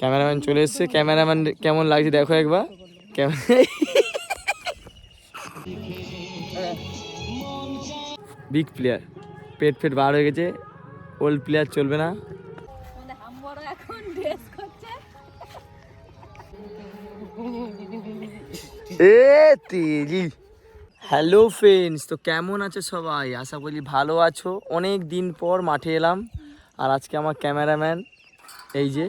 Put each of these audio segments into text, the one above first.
Cameraman চলে এসছে। Cameraman কেমন লাগছে দেখো একবার। বিগ প্লেয়ার পেট ফেট বার হয়ে গেছে। ওল্ড প্লেয়ার চলবে না। এ হ্যালো ফ্রেন্ডস তো কেমন আছো সবাই? আশা করি ভালো আছো। অনেক দিন পর মাঠে এলাম। আর আজকে আমার ক্যামেরাম্যান এই যে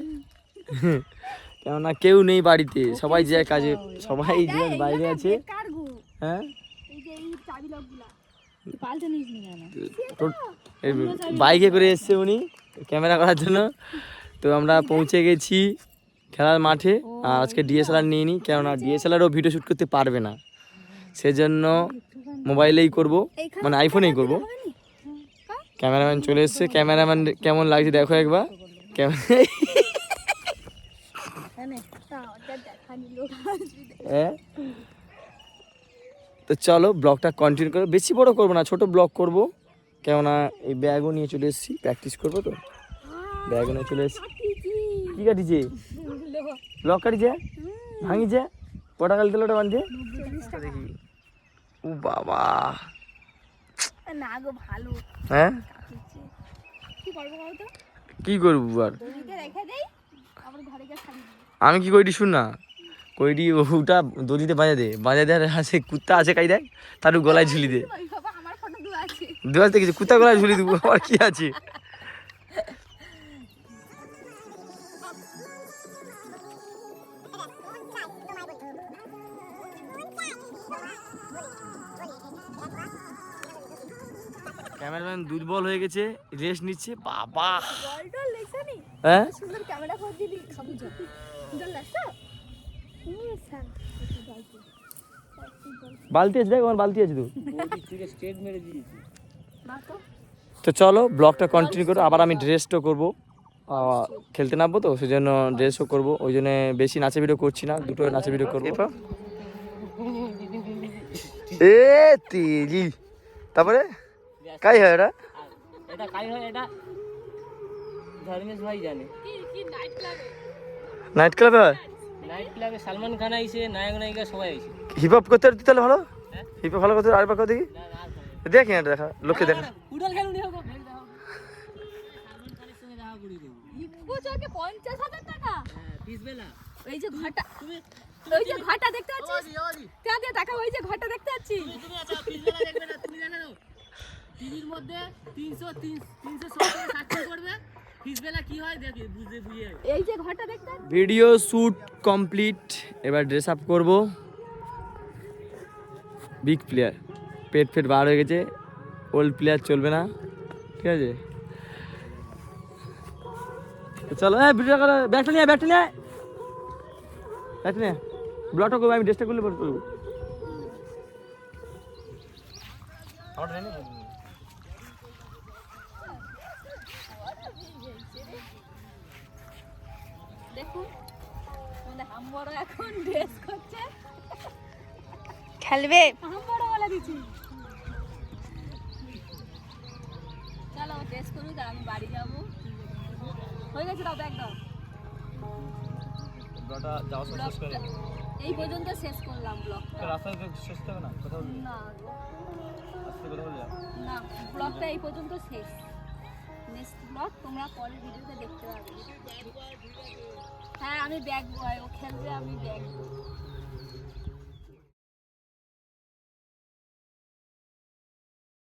কেননা কেউ নেই বাড়িতে, সবাই যে কাজে সবাই যে বাইরে আছে। হ্যাঁ? বাইকে করে এসছে উনি, ক্যামেরা করার জন্য। তো আমরা পৌঁছে গেছি খেলার মাঠে, আর আজকে ডিএসএলআর নিয়ে নিই কেননা ডিএসএলআরও ভিডিও শ্যুট করতে পারবে না। সেজন্য মোবাইলেই করব মানে আইফোনেই করব। ক্যামেরাম্যান চলে এসছে, ক্যামেরাম্যান কেমন লাগছে দেখো একবার। ক্যামেরা দেখানি লোক হ্যাঁ? তো চলো ব্লগটা কন্টিনিউ করো। বেশি বড় করব না ছোট ব্লগ করব। কেননা এই ব্যাগও নিয়ে চলে এসেছি। প্র্যাকটিস করব তো? ব্যাগও নিয়ে চলে এসেছি। কি কাটিছে ব্লগ কাটিছে ভাঙিছে কটা কাল তেল ওটা বানছে দেখি ও বাবা। না গো ভালো। হ্যাঁ? কি করব আর? আমি কি কইটি শুন না? কইটি ওটা দড়িতে বাজা দে বাজা দে আর সে কুত্তা আছে কাই দেয় তার গলায় ঝুলি দে। ওই বাবা আমার ফটো দু থেকে কুত্তা গলায় ঝুলি দেবো আর কি আছে? ক্যামেরাম্যান দুর্বল হয়ে গেছে রেস্ট নিচ্ছে বাবা। হ্যাঁ? সুন্দর ক্যামেরা বালতি আছে দেখ আমার বালতি আছে তো। তো তো চলো ব্লগটা কন্টিনিউ করো আবার আমি ড্রেসটা করব। খেলতে নামবো তো সেই জন্য ড্রেসও করব। ওই জন্য বেশি নাচে ভিডিও করছি না দুটো নাচে ভিডিও করব এ তেরি তারপরে? কাই হয় এটা এটা কাই হয় এটা? ধর্মেশ ভাই জানে। কি কি নাইট ক্লাবে নাইট ক্লাবে হয়? নাইট ক্লাবে সালমান খান আইছে নায়ক নায়িকা সবাই আইছে। হিপ হপ করতে পারতি তাহলে ভালো? হ্যাঁ? হিপ হপ ভালো করতে আরেকবার কথা দেখি। না না আর দেখি এটা দেখা লোককে দেখা। না। খেলুন দেখা হ্যাঁ পিস বেলা। ওই যে ঘরটা ওই যে ঘরটা দেখতে দেখা দেখা তুমি আচ্ছা পিস বেলা দেখবে না তুমি জানো? না টিভির মধ্যে তিনশো তিন তিনশো করবে। পিস বেলা কি হয়? দেখি বুঝে বুঝে। যাবে। এই যে ঘরটা দেখতে ভিডিও শ্যুট কমপ্লিট এবার ড্রেস আপ করব। বিগ প্লেয়ার পেট ফেট বার হয়ে গেছে ওল্ড প্লেয়ার চলবে না ঠিক আছে? চলো হ্যাঁ ভিডিও করো ব্যাগটা নিয়ে আয়, ব্যাগটা নিয়ে ব্যাগটা নিয়ে ব্লগটা করব আমি ড্রেসটা করলে পরে করব দেখুন আমাদের হাম্বড় এখন ড্রেস করছে। খেলবে? হাম্বড় বলে চলো ড্রেস করুক আমি বাড়ি যাব। হয়ে গেছে দাও ব্যাগ দাও। এই পর্যন্ত শেষ করলাম ব্লগটা না? না ব্লগটা এই পর্যন্ত শেষ। নেক্সট ব্লগ তোমরা পরের ভিডিওতে দেখতে পাবে। হ্যাঁ আমি ব্যাগ বয় ও খেলবে, আমি ব্যাগ